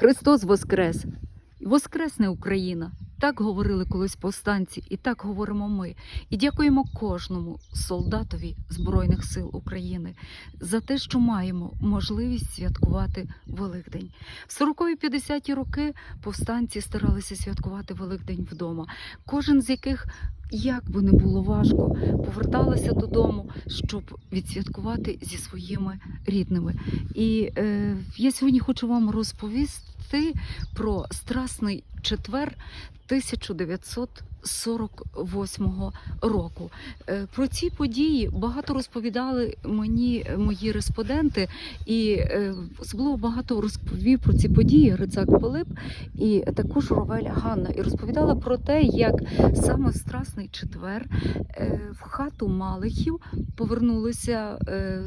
Христос Воскрес! Воскресне Україна! Так говорили колись повстанці, і так говоримо ми. І дякуємо кожному солдатові Збройних сил України за те, що маємо можливість святкувати Великдень. В 40-50-ті роки повстанці старалися святкувати Великдень вдома. Кожен з яких, як би не було важко, поверталася додому, щоб відсвяткувати зі своїми рідними. І е, я сьогодні хочу вам розповісти про страсний четвер 1948 року. Е, Про ці події багато розповідали мені мої респонденти, і е, особливо багато розповів про ці події Грицак Пилип і також Ровеля Ганна. І розповідала про те, як саме Страсний четвер е, в хату Малихів повернулися е,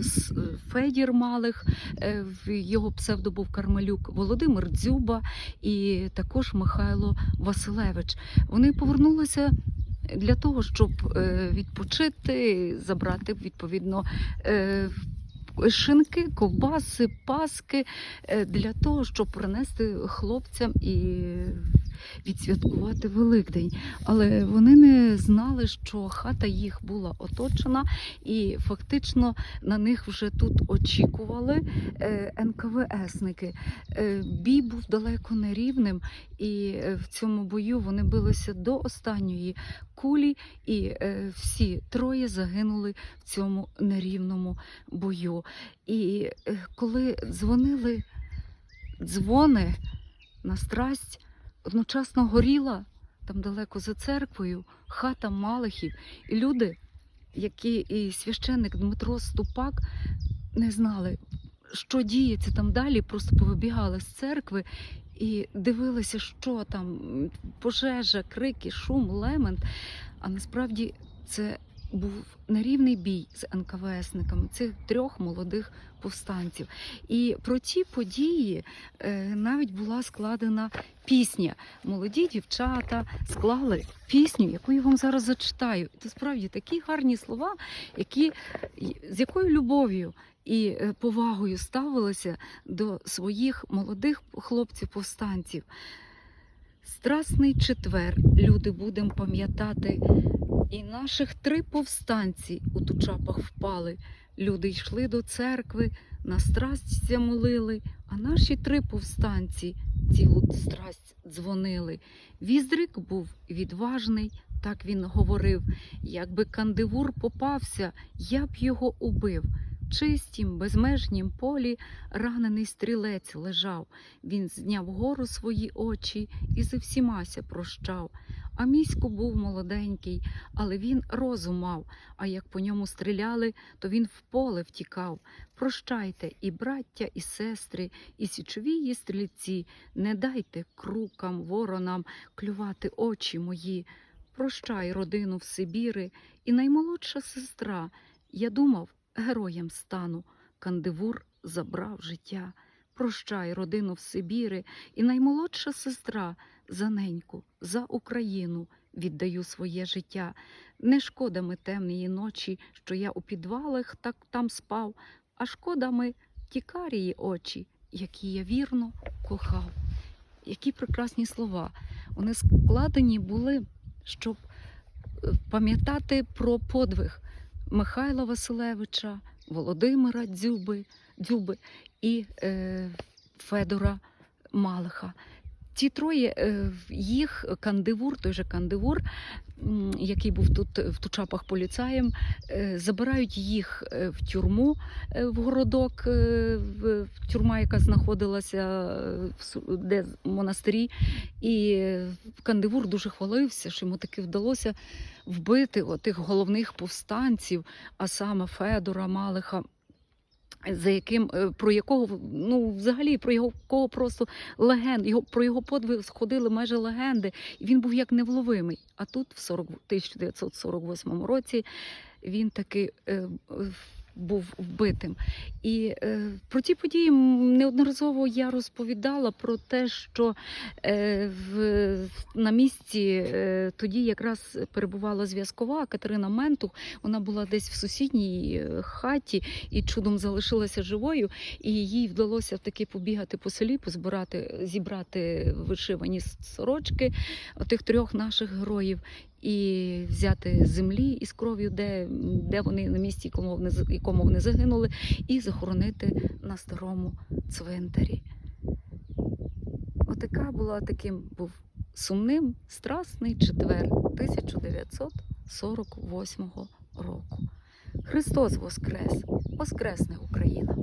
Федір Малих, е, його псевдо був Кармелюк, Володимир Дзюба і також Михайло Василевич. Вони повернулися для того, щоб е, відпочити, забрати відповідно. е, Шинки, ковбаси, паски е, для того, щоб принести хлопцям і відсвяткувати Великдень. Але вони не знали, що хата їх була оточена, і фактично на них вже тут очікували е, НКВСники. Е, Бій був далеко не рівним, і е, в цьому бою вони билися до останньої кулі, і всі троє загинули в цьому нерівному бою. І коли дзвонили дзвони на страсть, одночасно горіла там далеко за церквою хата Малихів, і люди, які і священник Дмитро Ступак не знали, що діється там далі, просто повибігали з церкви і дивилися, що там пожежа, крики, шум, лемент. А насправді це був нерівний бій з НКВСниками цих трьох молодих повстанців. І про ті події е, навіть була складена пісня. Молоді дівчата склали пісню, яку я вам зараз зачитаю. Це справді такі гарні слова, які з якою любов'ю і е, повагою ставилися до своїх молодих хлопців-повстанців. Страсний четвер, люди будем пам'ятати, і наших три повстанці у тучапах впали. Люди йшли до церкви, на страсть молили, а наші три повстанці цілу страсть дзвонили. Віздрик був відважний, так він говорив. Якби кандивур попався, я б його убив. Чистім, безмежнім полі ранений стрілець лежав. Він зняв гору свої очі і зі всімася прощав. А місько був молоденький, але він розум мав. А як по ньому стріляли, то він в поле втікав. Прощайте, і браття, і сестри, і січові стрільці, не дайте крукам, воронам клювати очі мої. Прощай, родину в Сибіри, і наймолодша сестра. Я думав, героєм стану. Кандивур забрав життя. Прощай, родину в Сибіри, і наймолодша сестра за неньку, за Україну віддаю своє життя. Не шкода ми темної ночі, що я у підвалах так там спав, а шкода ми тікарії очі, які я вірно кохав. Які прекрасні слова. Вони складені були, щоб е, пам'ятати про подвиг Михайла Василевича, Володимира Дзюби, Дзюби і е, Федора Малиха. Ці троє, е, їх кандивур, той же кандивур, який був тут в Тучапах поліцаєм, е, забирають їх е, в тюрму в городок, в тюрма, яка знаходилася в де монастирі. І Кандивур дуже хвалився, що йому таки вдалося вбити тих головних повстанців, а саме Федора Малиха. За яким е, про якого ну взагалі про його кого просто легенд, його про його подвиг сходили майже легенди, і він був як невловимий. А тут, в 40, 1948 році, він таки е, був вбитим. І е, про ті події неодноразово я розповідала про те, що е, в, на місці е, тоді якраз перебувала зв'язкова Катерина Ментух. Вона була десь в сусідній е, хаті і чудом залишилася живою. І їй вдалося таки побігати по селі, позбирати, зібрати вишивані сорочки тих трьох наших героїв. І взяти землі із кров'ю, де, де вони на місці, якому вони, якому вони загинули, і захоронити на старому цвинтарі. Отака була таким був сумним, страсний четвер 1948 року. Христос Воскрес! Воскресне Україна!